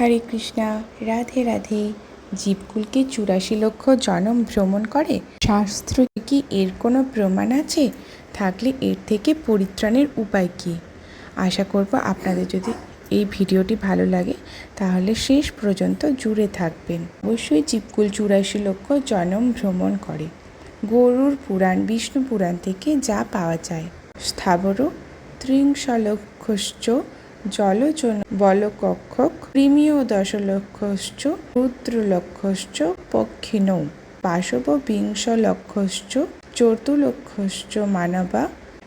হরে কৃষ্ণা, রাধে রাধে। জীবকুলকে চুরাশি লক্ষ জনম ভ্রমণ করে। শাস্ত্র কি এর কোনো প্রমাণ আছে? থাকলে এর থেকে পরিত্রাণের উপায় কী? আশা করব আপনাদের যদি এই ভিডিওটি ভালো লাগে, তাহলে শেষ পর্যন্ত জুড়ে থাকবেন। অবশ্যই জীবকুল চুরাশি লক্ষ জনম ভ্রমণ করে। গরুর পুরাণ, বিষ্ণু পুরাণ থেকে যা পাওয়া যায়। স্থাবর ত্রিংশলক্ষশ্চ জলজন বলকক্ষক কৃমীয় দশলক্ষশ্চ, রুদ্রলক্ষশ্চ পক্ষিণৌ পাশব বিংশলক্ষশ্চ চতুর্লক্ষশ্চ মানবা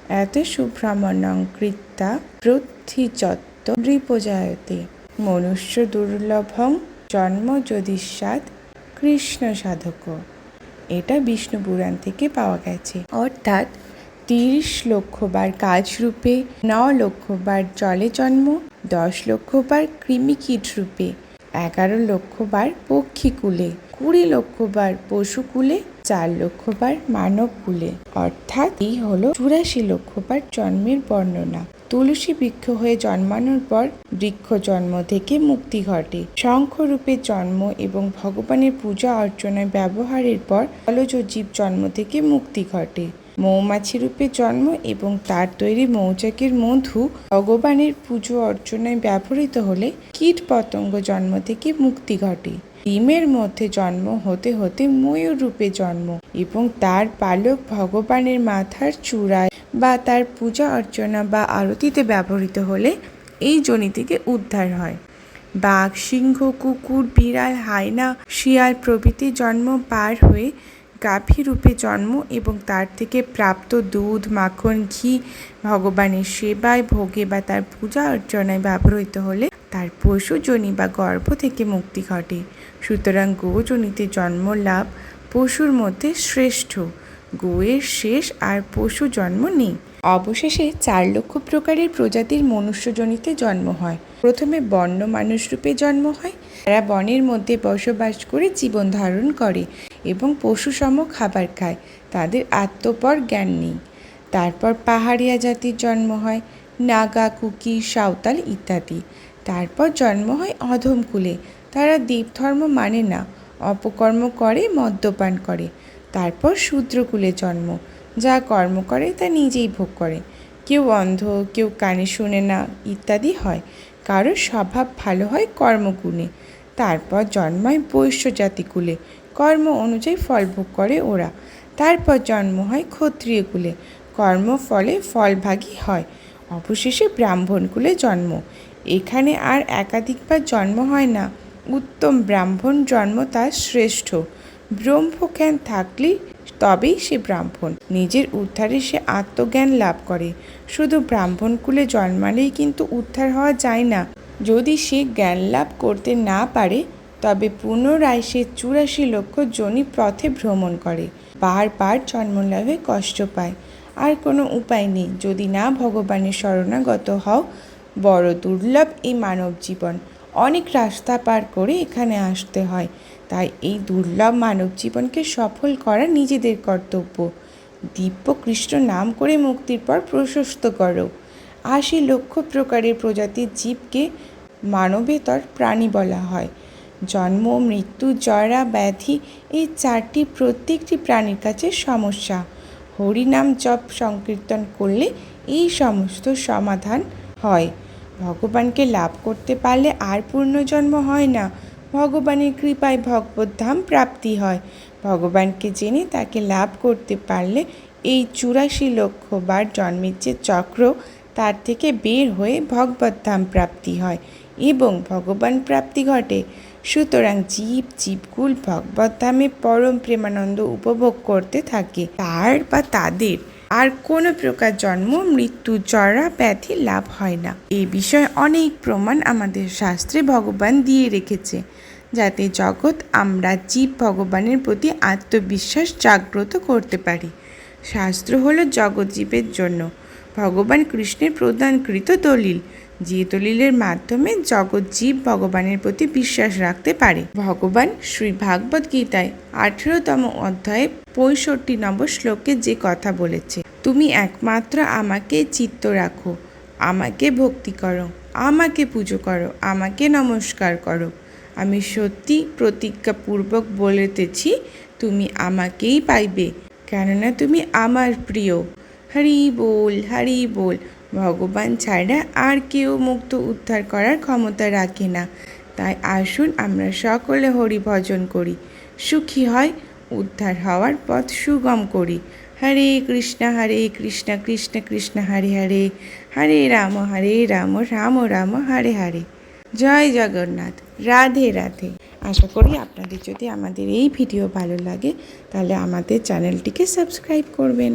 এতে সুব্রাহ্মণং কৃত্তা প্রথিচত্ব নৃপজায়তে মনুষ্য দুর্লভং জন্ম যদিস্যাৎ কৃষ্ণ সাধক এটা বিষ্ণু পুরাণ থেকে পাওয়া গেছে। অর্থাৎ তিরিশ লক্ষ লক্ষবার কাজরূপে ন লক্ষবার জলে জন্ম, দশ লক্ষবার কৃমিকীট রূপে, এগারো লক্ষ লক্ষবার পক্ষীকুলে কুড়ি লক্ষ লক্ষবার পশুকুলে চার লক্ষবার মানব কুলে। অর্থাৎ এই হলো চুরাশি লক্ষবার জন্মের বর্ণনা। তুলসী বৃক্ষ হয়ে জন্মানোর পর বৃক্ষ জন্ম থেকে মুক্তি ঘটে। শঙ্খরূপে জন্ম এবং ভগবানের পূজা অর্চনায় ব্যবহারের পর জলজ জীব জন্ম থেকে মুক্তি ঘটে। মৌমাছি রূপে জন্ম এবং তার তৈরি মৌচাকের মধু ভগবানের পুজো অর্চনায় ব্যবহৃত হলে কীট পতঙ্গ জন্ম থেকে মুক্তি ঘটে। ডিমের মধ্যে জন্ম হতে হতে ময়ূর রূপে জন্ম এবং তার পালক ভগবানের মাথার চূড়ায় বা তার পূজা অর্চনা বা আরতিতে ব্যবহৃত হলে এই জনি থেকে উদ্ধার হয়। বাঘ, সিংহ, কুকুর, বিড়াল, হায়না, শিয়াল প্রভৃতি জন্ম পার হয়ে গাভী রূপে জন্ম এবং তার থেকে প্রাপ্ত দুধ, মাখন, ঘি ভগবানের সেবায় ভোগে বা তার পূজা অর্চনায় ব্যবহৃত হলে তার পশুজনি বা গর্ভ থেকে মুক্তি ঘটে। সুতরাং গোজনিতে জন্ম লাভ পশুর মধ্যে শ্রেষ্ঠ। গোয়ের শেষ আর পশু জন্ম নেই। অবশেষে চার লক্ষ প্রকারের প্রজাতির মনুষ্যজনিতে জন্ম হয়। প্রথমে বন্য মানুষ রূপে জন্ম হয়। তারা বনের মধ্যে বসবাস করে জীবন ধারণ করে। এবং পশুসম খাবার খায়। তাদের আত্মপর জ্ঞান নেই। তারপর পাহাড়িয়া জাতির জন্ম হয়, নাগা, কুকি, সাঁওতাল ইত্যাদি। তারপর জন্ম হয় অধমকুলে তারা দেবধর্ম মানে না, অপকর্ম করে, মদ্যপান করে। তারপর শূদ্রকুলে জন্ম। যা কর্ম করে, তা নিজেই ভোগ করে। কেউ অন্ধ, কেউ কানে শোনে না ইত্যাদি হয়। কারোর স্বভাব ভালো হয় কর্মগুণে। তারপর জন্মায় বৈশ্য জাতিকুলে কর্ম অনুযায়ী ফল ভোগ করে ওরা। তারপর জন্ম হয় ক্ষত্রিয় কুলে। কর্ম ফলে ফলভাগী হয়। অবশেষে ব্রাহ্মণ কুলে জন্ম। এখানে আর একাধিকবার জন্ম হয় না। উত্তম ব্রাহ্মণ জন্ম তার শ্রেষ্ঠ। ব্রহ্মজ্ঞান থাকলেই তবেই সে ব্রাহ্মণ। নিজের উদ্ধারে সে আত্মজ্ঞান লাভ করে। শুধু ব্রাহ্মণ কুলে জন্মালেই কিন্তু উদ্ধার হওয়া যায় না। যদি সে জ্ঞান লাভ করতে না পারে তবে পুনরায় সে চুরাশি লক্ষ জনি পথে ভ্রমণ করে। বারবার জন্মলাভে কষ্ট পায়। আর কোনো উপায় নেই। যদি না ভগবানের শরণাগত হও, বড় দুর্লভ এই মানব জীবন। অনেক রাস্তা পার করে এখানে আসতে হয়। তাই এই দুর্লভ মানব জীবনকে সফল করা নিজেদের কর্তব্য। দিব্য কৃষ্ণ নাম করে মুক্তির পর প্রশস্ত করো। আশি লক্ষ প্রকারের প্রজাতির জীবকে মানবেতর প্রাণী বলা হয়। জন্ম, মৃত্যু, জরা, ব্যাধি এই চারটি প্রত্যেকটি প্রাণীর কাছে সমস্যা। হরিনাম জপ সংকীর্তন করলে এই সমস্ত সমাধান হয়। ভগবানকে লাভ করতে পারলে আর পূর্ণজন্ম হয় না। ভগবানের কৃপায় ভগবদ্ধাম প্রাপ্তি হয়। ভগবানকে জেনে তাকে লাভ করতে পারলে এই চুরাশি লক্ষ বার জন্মের যে চক্র, তার থেকে বের হয়ে ভগবদ্ধাম প্রাপ্তি হয়। এবং ভগবান প্রাপ্তি ঘটে। সুতরাং জীব, জীবকুল ভগবদ্ধামে পরম প্রেমানন্দ উপভোগ করতে থাকে। তার বা তাদের আর কোনো প্রকার জন্ম, মৃত্যু, জরা, ব্যাধি লাভ হয় না। এই বিষয়ে অনেক প্রমাণ আমাদের শাস্ত্রে ভগবান দিয়ে রেখেছে, যাতে জগৎ আমরা জীব ভগবানের প্রতি আত্মবিশ্বাস জাগ্রত করতে পারি। শাস্ত্র হলো জগৎ জীবের জন্য। ভগবান কৃষ্ণের প্রদানকৃত দলিল। যে দলিলের মাধ্যমে জগৎ জীব ভগবানের প্রতি বিশ্বাস রাখতে পারে। ভগবান শ্রী ভাগবত গীতায় আঠেরোতম অধ্যায়ে পঁয়ষট্টি নম্বর শ্লোকে যে কথা বলেছে, তুমি একমাত্র আমাকে চিত্ত রাখো, আমাকে ভক্তি করো, আমাকে পুজো করো, আমাকে নমস্কার করো। আমি সত্যি প্রতিজ্ঞাপূর্বক বলেতেছি, তুমি আমাকেই পাইবে, কেননা তুমি আমার প্রিয়। হরি বল হরি বল ভগবান ছাড়া আর কেউ মুক্ত উদ্ধার করার ক্ষমতা রাখে না। তাই আসুন আমরা সকলে হরি ভজন করি। সুখী হয়, উদ্ধার হওয়ার পথ সুগম করি। হরে কৃষ্ণ হরে কৃষ্ণ কৃষ্ণ কৃষ্ণ, হরে হরে। হরে রাম হরে রাম রাম রাম, হরে হরে। জয় জগন্নাথ, রাধে রাধে। আশা করি আপনাদের যদি আমাদের এই ভিডিও ভালো লাগে, তাহলে আমাদের চ্যানেলটিকে সাবস্ক্রাইব করবেন।